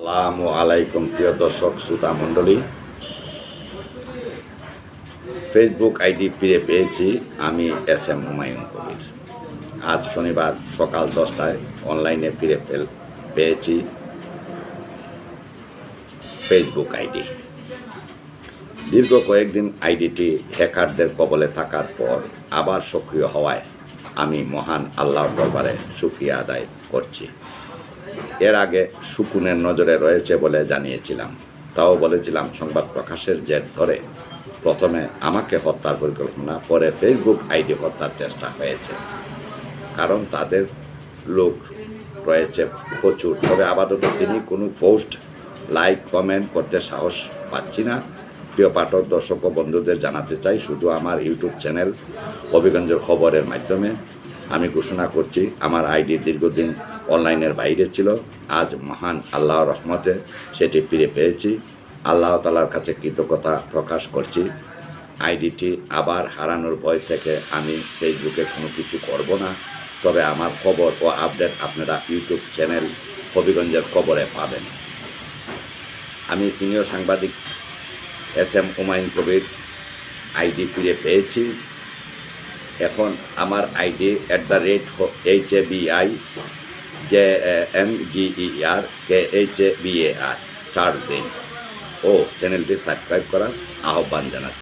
আসসালামু আলাইকুম, প্রিয় দর্শক, শ্রোতা, মণ্ডলী। ফেসবুক আইডি ফিরে পেয়েছি, আমি এস এম হুমায়ুন কবির। আজ শনিবার সকাল দশটায় অনলাইনে ফিরে পেল পেয়েছি ফেসবুক আইডি। দীর্ঘ কয়েকদিন আইডিটি হ্যাকারদের কবলে থাকার পর আবার সক্রিয় হওয়ায় আমি মহান আল্লাহর দরবারে সুক্রিয়া আদায় করছি। এর আগে সুকুনের নজরে রয়েছে বলে জানিয়েছিলাম। তাও বলেছিলাম সংবাদ প্রকাশের জের ধরে। প্রথমে আমাকে হত্যার পরিকল্পনা, পরে ফেসবুক আইডি হত্যার চেষ্টা হয়েছে। কারণ তাদের লোক রয়েছে প্রচুর। তবে আপাতত তিনি কোনো পোস্ট, লাইক, কমেন্ট করতে সাহস পাচ্ছি না। প্রিয় পাঠক, দর্শক ও বন্ধুদের জানাতে চাই, শুধু আমার ইউটিউব চ্যানেল হবিগঞ্জের খবরের মাধ্যমে। আমি ঘোষণা করছি, আমার আইডি দীর্ঘদিন অনলাইনের বাইরে ছিল। আজ মহান আল্লাহর রহমতে সেটি ফিরে পেয়েছি। আল্লাহ তালার কাছে কৃতজ্ঞতা প্রকাশ করছি। আইডিটি আবার হারানোর ভয় থেকে আমি ফেসবুকে কোনো কিছু করব না। তবে আমার খবর ও আপডেট আপনারা ইউটিউব চ্যানেল হবিগঞ্জের খবরে পাবেন। আমি সিনিয়র সাংবাদিক S M Humayun Kabir. ID ফিরে পেয়েছি। এখন আমার ID at the rate H A B I J M G E R K H A B A R চার দিন ও চ্যানেলটি সাবস্ক্রাইব করার আহ্বান জানাচ্ছি।